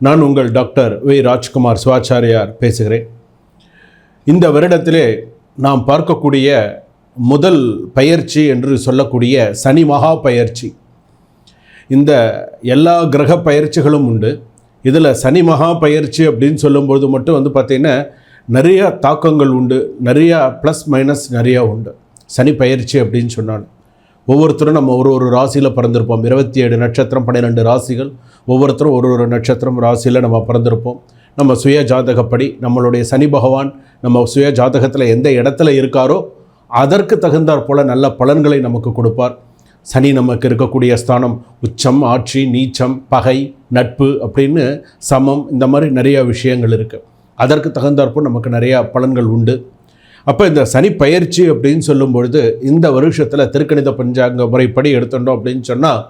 நான் உங்கள் doctor V. Rajkumar Sivachariyar பேசுகிறேன். இந்த வருடத்திலே நாம் பார்க்கக்கூடிய முதல் பயிற்சி என்று சொல்லக்கூடிய சனி மகா பயிற்சி. இந்த எல்லா கிரக பயிற்சிகளும் உண்டு. இதில் சனி மகா பயிற்சி அப்படின்னு சொல்லும்பொழுது மட்டும் வந்து பார்த்திங்கன்னா நிறையா தாக்கங்கள் உண்டு. நிறையா ப்ளஸ் மைனஸ் நிறையா உண்டு. சனி பயிற்சி அப்படின்னு சொன்னாலும். ஒவ்வொருத்தரும் நம்ம ஒரு ஒரு ராசியில் பிறந்திருப்போம். இருபத்தி ஏழு நட்சத்திரம் பன்னிரெண்டு ராசிகள். ஒவ்வொருத்தரும் ஒரு ஒரு நட்சத்திரம் ராசியில் நம்ம பிறந்திருப்போம். நம்ம சுய ஜாதகப்படி நம்மளுடைய சனி பகவான் நம்ம சுய ஜாதகத்தில் எந்த இடத்துல இருக்காரோ அதற்கு தகுந்தாற் போல நல்ல பலன்களை நமக்கு கொடுப்பார். சனி நமக்கு இருக்கக்கூடிய ஸ்தானம் உச்சம் ஆட்சி நீச்சம் பகை நட்பு அப்படின்னு சமம் இந்த மாதிரி நிறையா விஷயங்கள் இருக்குது அதற்கு தகுந்தாற்போல் நமக்கு நிறையா பலன்கள் உண்டு. அப்போ இந்த சனி பயிற்சி அப்படின்னு சொல்லும் பொழுது இந்த வருஷத்தில் திருக்கணித பஞ்சாங்க முறைப்படி எடுத்துட்டோம் அப்படின்னு சொன்னால்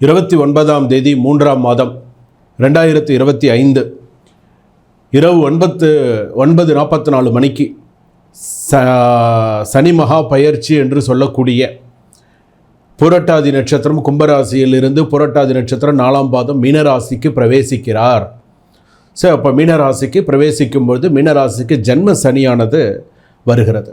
இருபத்தி ஒன்பதாம் தேதி மூன்றாம் மாதம் ரெண்டாயிரத்தி இருபத்தி ஐந்து இரவு ஒன்பத்து ஒன்பது நாற்பத்தி நாலு மணிக்கு ச சனி மகா பயிற்சி என்று சொல்லக்கூடிய புரட்டாதி நட்சத்திரம் கும்பராசியிலிருந்து புரட்டாதி நட்சத்திரம் நாலாம் பாதம் மீனராசிக்கு பிரவேசிக்கிறார். ஸோ அப்போ மீனராசிக்கு பிரவேசிக்கும் பொழுது மீனராசிக்கு ஜென்ம சனியானது வருகிறது.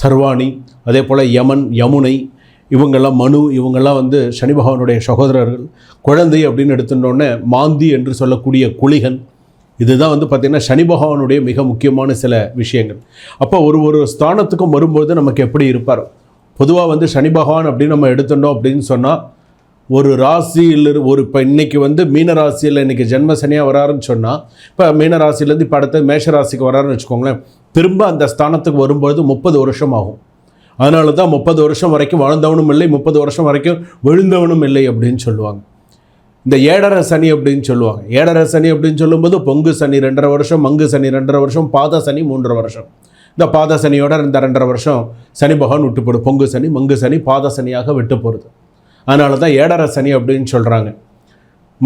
சர்வாணி அதே போல் யமன் யமுனை இவங்கெல்லாம் மனு இவங்கெல்லாம் வந்து சனி பகவானுடைய சகோதரர்கள் குழந்தை அப்படின்னு எடுத்துட்டோன்னே மாந்தி என்று சொல்லக்கூடிய குளிகன். இதுதான் வந்து பார்த்திங்கன்னா சனி பகவானுடைய மிக முக்கியமான சில விஷயங்கள். அப்போ ஒரு ஒரு ஸ்தானத்துக்கும் வரும்போது நமக்கு எப்படி இருப்பார்? பொதுவாக வந்து சனி பகவான் அப்படின்னு நம்ம எடுத்துட்டோம் அப்படின்னு சொன்னால் ஒரு ராசியில் ஒரு இப்போ இன்றைக்கி வந்து மீன ராசியில் இன்றைக்கி ஜென்ம சனியாக வராருன்னு சொன்னால் இப்போ மீன ராசியிலேருந்து இப்போ அடுத்த மேஷ ராசிக்கு வராருன்னு வச்சுக்கோங்களேன் திரும்ப அந்த ஸ்தானத்துக்கு வரும்பொழுது முப்பது வருஷம் ஆகும். அதனால தான் முப்பது வருஷம் வரைக்கும் வாழ்ந்தவனும் இல்லை முப்பது வருஷம் வரைக்கும் விழுந்தவனும் இல்லை அப்படின்னு சொல்லுவாங்க. இந்த ஏழரை சனி அப்படின்னு சொல்லுவாங்க. ஏழரை சனி அப்படின்னு சொல்லும்போது பொங்கு சனி ரெண்டரை வருஷம் மங்கு சனி ரெண்டரை வருஷம் பாத சனி மூன்றரை வருஷம். இந்த பாத சனியோட இந்த ரெண்டரை வருஷம் சனி பகவான் விட்டு போடும் பொங்கு சனி மங்கு சனி பாத சனியாக விட்டு போகிறது அதனால தான் ஏடர சனி அப்படின்னு சொல்கிறாங்க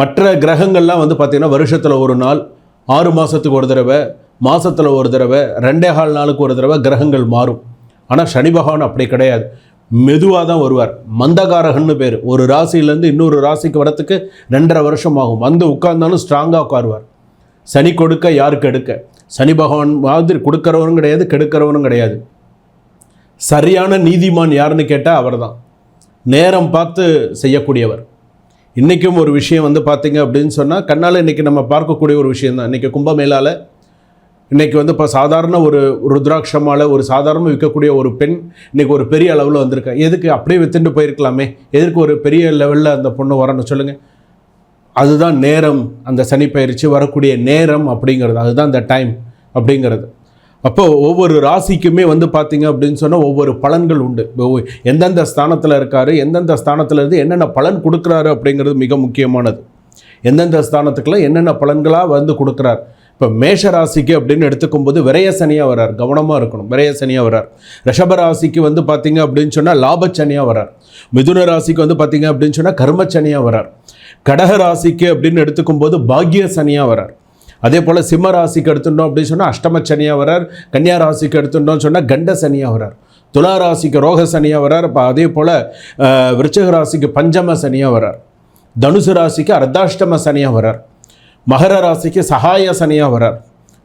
மற்ற கிரகங்கள்லாம் வந்து பார்த்திங்கன்னா வருஷத்தில் ஒரு நாள் ஆறு மாதத்துக்கு ஒரு தடவை மாதத்தில் ஒரு தடவை ரெண்டே கால் நாளுக்கு ஒரு தடவை கிரகங்கள் மாறும். ஆனால் சனி பகவான் அப்படி கிடையாது. மெதுவாக தான் வருவார். மந்தகாரகன்னு பேர். ஒரு ராசியிலேருந்து இன்னொரு ராசிக்கு வரத்துக்கு ரெண்டரை வருஷம் ஆகும். வந்து உட்கார்ந்தாலும் ஸ்ட்ராங்காக உட்காருவார். சனி கொடுக்க யாருக்கு எடுக்க? சனி பகவான் மாதிரி கொடுக்குறவனும் கிடையாது கெடுக்கிறவனும் கிடையாது. சரியான நீதிமான் யாருன்னு கேட்டால் அவர் தான் நேரம் பார்த்து செய்யக்கூடியவர். இன்றைக்கும் ஒரு விஷயம் வந்து பார்த்திங்க அப்படின்னு சொன்னால் கண்ணால் இன்றைக்கி நம்ம பார்க்கக்கூடிய ஒரு விஷயம் தான். இன்றைக்கி கும்பமேளால் இன்றைக்கி வந்து இப்போ சாதாரண ஒரு ருத்ராட்சமால் ஒரு சாதாரண விற்கக்கூடிய ஒரு பெண் இன்றைக்கி ஒரு பெரிய அளவில் வந்திருக்கா? எதுக்கு அப்படியே வித்துட்டு போயிருக்கலாமே? எதற்கு ஒரு பெரிய லெவலில் அந்த பொண்ணு வரணும் சொல்லுங்கள் அதுதான் நேரம். அந்த சனி பயிற்சி வரக்கூடிய நேரம் அப்படிங்கிறது. அதுதான் அந்த டைம் அப்படிங்கிறது. அப்போ ஒவ்வொரு ராசிக்குமே வந்து பார்த்தீங்க அப்படின்னு சொன்னால் ஒவ்வொரு பலன்கள் உண்டு. எந்தெந்த ஸ்தானத்தில் இருக்கார் எந்தெந்த ஸ்தானத்தில் இருந்து என்னென்ன பலன் கொடுக்குறாரு அப்படிங்கிறது மிக முக்கியமானது. எந்தெந்த ஸ்தானத்துக்குலாம் என்னென்ன பலன்களாக வந்து கொடுக்குறார். இப்போ மேஷ ராசிக்கு அப்படின்னு எடுத்துக்கும் போது விரய சனியாக வரார் கவனமாக இருக்கணும். விரையசனியாக வரார். ரிஷப ராசிக்கு வந்து பார்த்தீங்க அப்படின்னு சொன்னால் லாபச்சனியாக வரார். மிதுன ராசிக்கு வந்து பார்த்தீங்க அப்படின்னு சொன்னால் கர்மச்சனியாக வரார். கடக ராசிக்கு அப்படின்னு எடுத்துக்கும் போது பாக்ய சனியாக வரார். அதே போல் சிம்ம ராசிக்கு எடுத்துட்டோம் அப்படின்னு சொன்னால் அஷ்டம சனியாக வரார் கன்னியா ராசிக்கு எடுத்துட்டோம்னு சொன்னால் கண்ட சனியாக வரார் துலா ராசிக்கு ரோக சனியாக வரார் இப்போ அதே போல் விருச்சக ராசிக்கு பஞ்சம சனியாக வரார் தனுசு ராசிக்கு அர்த்தாஷ்டம சனியாக வரார் மகர ராசிக்கு சகாய சனியாக வரார்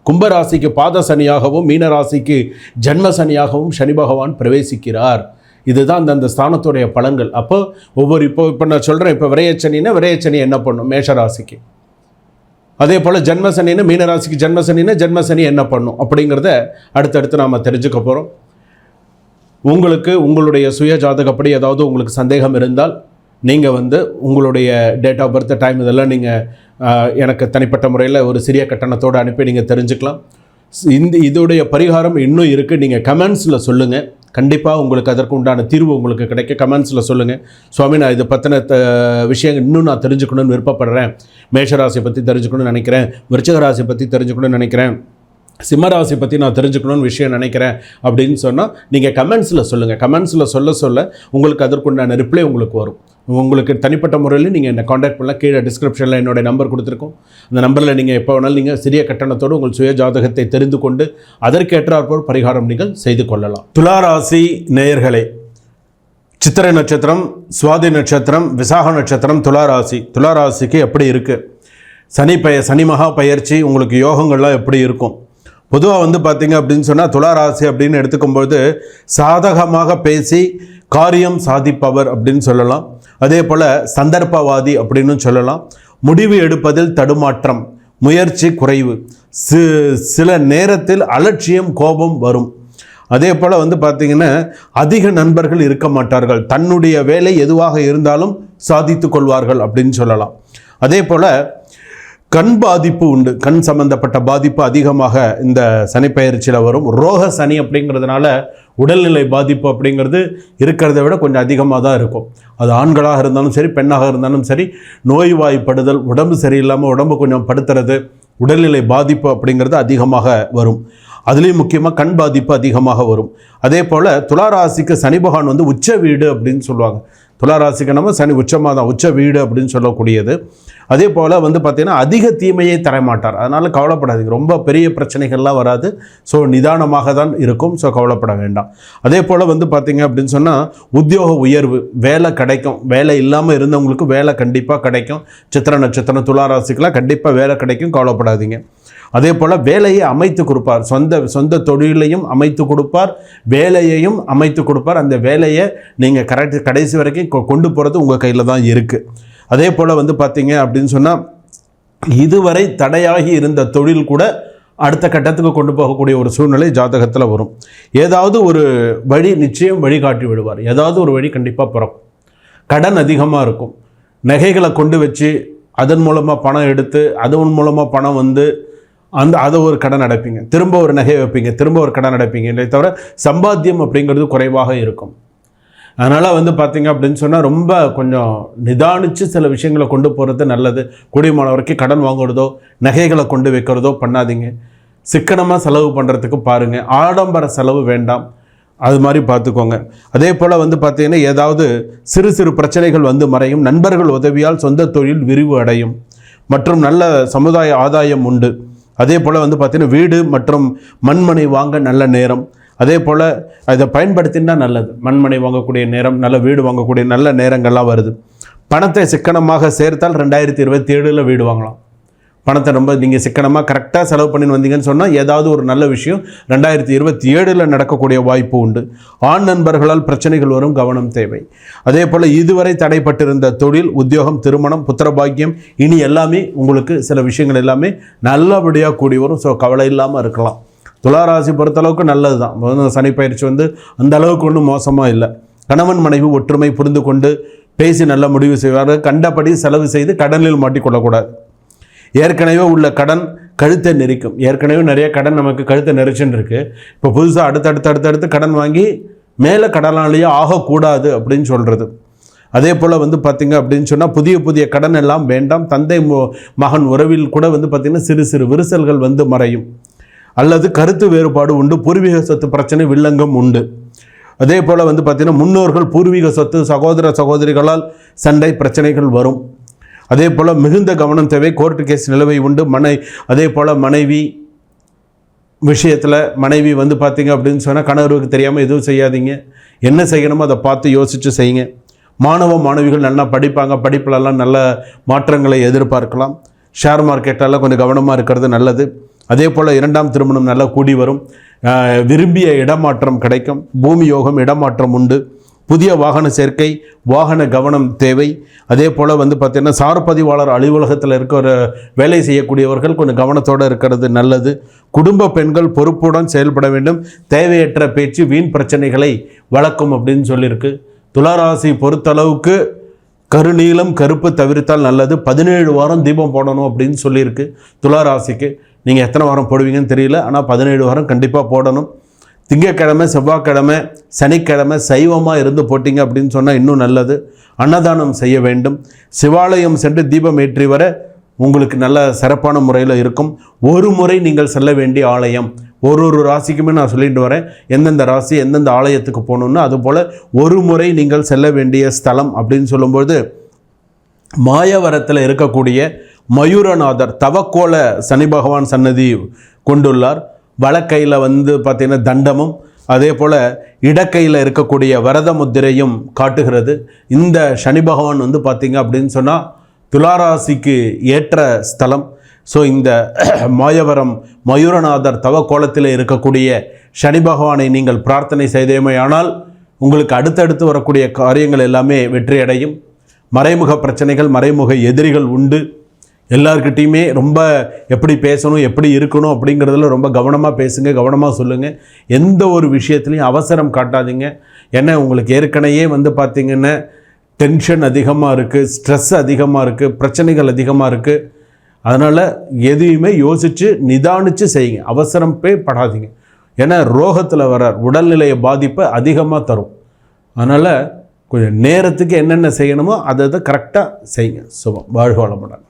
கும்ப ராசிக்கு பாத சனியாகவும் மீன ராசிக்கு ஜன்ம சனியாகவும் சனி பகவான் பிரவேசிக்கிறார். இதுதான் அந்தந்த ஸ்தானத்துடைய பலன்கள். அப்போ ஒவ்வொரு இப்போ இப்போ நான் சொல்கிறேன் இப்போ விரையச்சனின்னா விரையச்சனி என்ன பண்ணும்? மேஷ ராசிக்கு. அதே போல் ஜென்மசனின்னு மீனராசிக்கு ஜென்மசனின்னா ஜென்மசனி என்ன பண்ணும்? அப்படிங்கிறத அடுத்தடுத்து நாம் தெரிஞ்சுக்க போகிறோம் உங்களுக்கு உங்களுடைய சுய ஜாதகப்படி ஏதாவது உங்களுக்கு சந்தேகம் இருந்தால் நீங்கள் வந்து உங்களுடைய டேட் ஆஃப் பர்த் டைம் இதெல்லாம் நீங்கள் எனக்கு தனிப்பட்ட முறையில் ஒரு சிறிய கட்டணத்தோடு அனுப்பி நீங்கள் தெரிஞ்சுக்கலாம். ஸ்- இந்த இதோடைய பரிகாரம் இன்னும் இருக்குது நீங்கள் கமெண்ட்ஸில் சொல்லுங்கள் கண்டிப்பாக உங்களுக்கு அதற்கு உண்டான தீர்வு உங்களுக்கு கிடைக்க கமெண்ட்ஸில் சொல்லுங்கள் சுவாமி நான் இதை பற்றின த விஷயங்கள் இன்னும் நான் தெரிஞ்சுக்கணும்னு விருப்பப்படுறேன். மேஷராசியை பற்றி தெரிஞ்சுக்கணும்னு நினைக்கிறேன். விருச்சிக ராசியை பற்றி தெரிஞ்சுக்கணும்னு நினைக்கிறேன். சிம்மராசி பற்றி நான் தெரிஞ்சுக்கணும்னு விஷயம் நினைக்கிறேன் அப்படின்னு சொன்னால் நீங்கள் கமெண்ட்ஸில் சொல்லுங்கள் கமெண்ட்ஸில் சொல்ல சொல்ல உங்களுக்கு அதற்குண்டான ரிப்ளை உங்களுக்கு வரும். உங்களுக்கு தனிப்பட்ட முறையில் நீங்கள் என்னை காண்டாக்ட் பண்ணலாம். கீழே டிஸ்கிரிப்ஷனில் என்னுடைய நம்பர் கொடுத்துருக்கோம். அந்த நம்பரில் நீங்கள் எப்போ வேணாலும் நீங்கள் சிறிய கட்டணத்தோடு உங்கள் சுய ஜாதகத்தை தெரிந்து கொண்டு அதற்கேற்றாற்போல் பரிகாரம் நீங்கள் செய்து கொள்ளலாம். துளாராசி நேயர்களே சித்திரை நட்சத்திரம் சுவாதி நட்சத்திரம் விசாக நட்சத்திரம் துளாராசி. துளாராசிக்கு எப்படி இருக்குது சனி பய சனி மகா பயிற்சி உங்களுக்கு யோகங்கள்லாம் எப்படி இருக்கும்? பொதுவாக வந்து பார்த்தீங்க அப்படின்னு சொன்னால் துளாராசி அப்படின்னு எடுத்துக்கும்போது சாதகமாக பேசி காரியம் சாதிப்பவர் அப்படின்னு சொல்லலாம். அதே போல் சந்தர்ப்பவாதி அப்படின்னு சொல்லலாம். முடிவு எடுப்பதில் தடுமாற்றம் முயற்சி குறைவு சி சில நேரத்தில் அலட்சியம் கோபம் வரும். அதே போல் வந்து பார்த்தீங்கன்னா அதிக நண்பர்கள் இருக்க மாட்டார்கள். தன்னுடைய வேலை எதுவாக இருந்தாலும் சாதித்து கொள்வார்கள் அப்படின்னு சொல்லலாம். அதே போல் கண் பாதிப்பு உண்டு. கண் சம்பந்தப்பட்ட பாதிப்பு அதிகமாக இந்த சனிப்பெயர்ச்சியில் வரும். ரோக சனி அப்படிங்கிறதுனால உடல்நிலை பாதிப்பு அப்படிங்கிறது இருக்கிறத விட கொஞ்சம் அதிகமாக தான் இருக்கும். அது ஆண்களாக இருந்தாலும் சரி பெண்ணாக இருந்தாலும் சரி நோய்வாய்ப்படுதல் உடம்பு சரியில்லாமல் உடம்பு கொஞ்சம் படுத்துறது உடல்நிலை பாதிப்பு அப்படிங்கிறது அதிகமாக வரும். அதுலேயும் முக்கியமாக கண் பாதிப்பு அதிகமாக வரும். அதே போல் துளாராசிக்கு சனி பகவான் வந்து உச்ச வீடு அப்படின்னு சொல்லுவாங்க. துளாராசிக்கு நம்ம சனி உச்சமாக தான் உச்ச வீடு அப்படின்னு சொல்லக்கூடியது. அதே போல் வந்து பார்த்திங்கன்னா அதிக தீமையை தரமாட்டார். அதனால் கவலைப்படாதீங்க. ரொம்ப பெரிய பிரச்சனைகள்லாம் வராது. ஸோ நிதானமாக தான் இருக்கும். ஸோ கவலைப்பட வேண்டாம். அதே போல் வந்து பார்த்திங்க அப்படின்னு சொன்னால் உத்தியோக உயர்வு வேலை கிடைக்கும். வேலை இல்லாமல் இருந்தவங்களுக்கு வேலை கண்டிப்பாக கிடைக்கும். சித்திர நட்சத்திரம் துளாராசிக்கெலாம் கண்டிப்பாக வேலை கிடைக்கும். கவலைப்படாதீங்க. அதே போல் வேலையை அமைத்து கொடுப்பார். சொந்த சொந்த தொழிலையும் அமைத்து கொடுப்பார். வேலையையும் அமைத்து கொடுப்பார். அந்த வேலையை நீங்கள் கரெக்ட் கடைசி வரைக்கும் கொ- கொண்டு போகிறது உங்கள் கையில் தான் இருக்குது அதே போல் வந்து பார்த்தீங்க அப்படின்னு சொன்னால் இதுவரை தடையாகி இருந்த தொழில் கூட அடுத்த கட்டத்துக்கு கொண்டு போகக்கூடிய ஒரு சூழ்நிலை ஜாதகத்தில் வரும். ஏதாவது ஒரு வழி நிச்சயம் வழிகாட்டி விடுவார். ஏதாவது ஒரு வழி கண்டிப்பாக பிறக்கும் கடன் அதிகமாக இருக்கும். நகைகளை கொண்டு வச்சு அதன் மூலமாக பணம் எடுத்து அதன் மூலமாக பணம் வந்து அந்த அதை ஒரு கடன் அடைப்பீங்க. திரும்ப ஒரு நகை வைப்பீங்க. திரும்ப ஒரு கடன் அடைப்பீங்க. இல்லை தவிர சம்பாத்தியம் அப்படிங்கிறது குறைவாக இருக்கும். அதனால் வந்து பார்த்தீங்க அப்படின்னு சொன்னால் ரொம்ப கொஞ்சம் நிதானித்து சில விஷயங்களை கொண்டு போகிறது நல்லது. கூடியமான வரைக்கும் கடன் வாங்குறதோ நகைகளை கொண்டு வைக்கிறதோ பண்ணாதீங்க. சிக்கனமாக செலவு பண்ணுறதுக்கு பாருங்கள் ஆடம்பர செலவு வேண்டாம். அது மாதிரி பார்த்துக்கோங்க அதே போல் வந்து பார்த்தீங்கன்னா ஏதாவது சிறு சிறு பிரச்சனைகள் வந்து மறையும். நண்பர்கள் உதவியால் சொந்த தொழில் விரிவு அடையும். மற்றும் நல்ல சமுதாய ஆதாயம் உண்டு. அதே போல் வந்து பார்த்திங்கன்னா வீடு மற்றும் மண்மனை வாங்க நல்ல நேரம். அதே போல் அதை பயன்படுத்தினா நல்லது. மண்மனை வாங்கக்கூடிய நேரம் நல்ல வீடு வாங்கக்கூடிய நல்ல நேரங்கள்லாம் வருது. பணத்தை சிக்கனமாக சேர்த்தால் ரெண்டாயிரத்தி இருபத்தி ஏழில் வீடு வாங்கலாம். பணத்தை ரொம்ப நீங்கள் சிக்கனமாக கரெக்டாக செலவு பண்ணி வந்தீங்கன்னு சொன்னால் ஏதாவது ஒரு நல்ல விஷயம் ரெண்டாயிரத்தி இருபத்தி ஏழில் நடக்கக்கூடிய வாய்ப்பு உண்டு. ஆண் நண்பர்களால் பிரச்சனைகள் வரும் கவனம் தேவை. அதே போல் இதுவரை தடைப்பட்டிருந்த தொழில் உத்தியோகம் திருமணம் புத்திரபாக்கியம் இனி எல்லாமே உங்களுக்கு சில விஷயங்கள் எல்லாமே நல்லபடியாக கூடி வரும். ஸோ கவலை இல்லாமல் இருக்கலாம். துளாராசி பொறுத்தளவுக்கு நல்லது தான் சனி பயிற்சி வந்து அந்த அளவுக்கு ஒன்றும் மோசமாக இல்லை. கணவன் மனைவி ஒற்றுமை புரிந்து கொண்டு பேசி நல்ல முடிவு செய்வார்கள். கண்டபடி செலவு செய்து கடனில் மாட்டிக்கொள்ளக்கூடாது. ஏற்கனவே உள்ள கடன் கழுத்தை நெரிக்கும். ஏற்கனவே நிறைய கடன் நமக்கு கழுத்தை நெரிச்சுன்னு இருக்குது இப்போ புதுசாக அடுத்தடுத்து அடுத்தடுத்து கடன் வாங்கி மேலே கடனாலேயே ஆகக்கூடாது அப்படின்னு சொல்கிறது அதே போல் வந்து பார்த்திங்க அப்படின்னு சொன்னால் புதிய புதிய கடன் எல்லாம் வேண்டாம். தந்தை மகன் உறவில் கூட வந்து பார்த்திங்கன்னா சிறு சிறு விரிசல்கள் வந்து மறையும். அல்லது கருத்து வேறுபாடு உண்டு பூர்வீக சொத்து பிரச்சனை வில்லங்கம் உண்டு. அதே போல் வந்து பார்த்திங்கன்னா முன்னோர்கள் பூர்வீக சொத்து சகோதர சகோதரிகளால் சண்டை பிரச்சனைகள் வரும். அதே போல் மிகுந்த கவனம் தேவை. கோர்ட்டு கேஸ் நிலவை உண்டு. மனை அதே போல் மனைவி விஷயத்தில் மனைவி வந்து பார்த்தீங்க அப்படின்னு சொன்னால் கணவருக்கு தெரியாமல் எதுவும் செய்யாதீங்க. என்ன செய்யணுமோ அதை பார்த்து யோசித்து செய்யுங்க. மாணவ மாணவிகள் நல்லா படிப்பாங்க. படிப்புலலாம் நல்ல மாற்றங்களை எதிர்பார்க்கலாம். ஷேர் மார்க்கெட்டெல்லாம் கொஞ்சம் கவனமாக இருக்கிறது நல்லது. அதே போல் இரண்டாம் திருமணம் நல்லா கூடி வரும். விரும்பிய இடமாற்றம் கிடைக்கும். பூமி யோகம் இடமாற்றம் உண்டு. புதிய வாகன சேர்க்கை வாகன கவனம் தேவை. அதே போல் வந்து பார்த்திங்கன்னா சார் பதிவாளர் அலுவலகத்தில் இருக்கிற வேலை செய்யக்கூடியவர்கள் கொஞ்சம் கவனத்தோடு இருக்கிறது நல்லது. குடும்ப பெண்கள் பொறுப்புடன் செயல்பட வேண்டும். தேவையற்ற பேச்சு வீண் பிரச்சனைகளை வளர்க்கும் அப்படின்னு சொல்லியிருக்கு. துளாராசி பொறுத்தளவுக்கு கருநீலம் கருப்பு தவிர்த்தால் நல்லது. பதினேழு வாரம் தீபம் போடணும் அப்படின்னு சொல்லியிருக்கு துளாராசிக்கு. நீங்கள் எத்தனை வாரம் போடுவீங்கன்னு தெரியல ஆனால் பதினேழு வாரம் கண்டிப்பாக போடணும். திங்கட்கிழமை செவ்வாய்க்கிழமை சனிக்கிழமை சைவமாக இருந்து போட்டிங்க அப்படின்னு சொன்னால் இன்னும் நல்லது. அன்னதானம் செய்ய வேண்டும். சிவாலயம் சென்று தீபம் ஏற்றி வர உங்களுக்கு நல்ல சிறப்பான முறையில் இருக்கும். ஒரு முறை நீங்கள் செல்ல வேண்டிய ஆலயம். ஒரு ஒரு ராசிக்குமே நான் சொல்லிட்டு வரேன். எந்தெந்த ராசி எந்தெந்த ஆலயத்துக்கு போகணுன்னு அதுபோல் ஒரு முறை நீங்கள் செல்ல வேண்டிய ஸ்தலம் அப்படின்னு சொல்லும்போது மாயவரத்தில் இருக்கக்கூடிய மயூரநாதர் தவக்கோல சனி பகவான் சன்னதி கொண்டுள்ளார். வலக்கையில் வந்து பார்த்திங்கன்னா தண்டமும் அதே போல் இடக்கையில் இருக்கக்கூடிய வரத முத்திரையும் காட்டுகிறது. இந்த சனி பகவான் வந்து பார்த்திங்க அப்படின்னு சொன்னால் துளாராசிக்கு ஏற்ற ஸ்தலம். ஸோ இந்த மாயவரம் மயூரநாதர் தவ கோலத்தில் இருக்கக்கூடிய சனி பகவானை நீங்கள் பிரார்த்தனை செய்தேமையானால் உங்களுக்கு அடுத்தடுத்து வரக்கூடிய காரியங்கள் எல்லாமே வெற்றியடையும். மறைமுக பிரச்சனைகள் மறைமுக எதிரிகள் உண்டு. எல்லார்கிட்டேயுமே ரொம்ப எப்படி பேசணும் எப்படி இருக்கணும் அப்படிங்கிறதுல ரொம்ப கவனமாக பேசுங்க கவனமாக சொல்லுங்கள் எந்த ஒரு விஷயத்துலையும் அவசரம் காட்டாதீங்க. ஏன்னா உங்களுக்கு ஏற்கனவே வந்து பார்த்திங்கன்னா டென்ஷன் அதிகமாக இருக்குது ஸ்ட்ரெஸ் அதிகமாக இருக்குது பிரச்சனைகள் அதிகமாக இருக்குது அதனால் எதையுமே யோசித்து நிதானித்து செய்யுங்க. அவசரம் போய் படாதீங்க. ஏன்னா ரோகத்தில் வர உடல்நிலையை பாதிப்பை அதிகமாக தரும். அதனால் கொஞ்சம் நேரத்துக்கு என்னென்ன செய்யணுமோ அதை அதை கரெக்டாக செய்யுங்க. சுபம். வாழ்க வளமுடன்.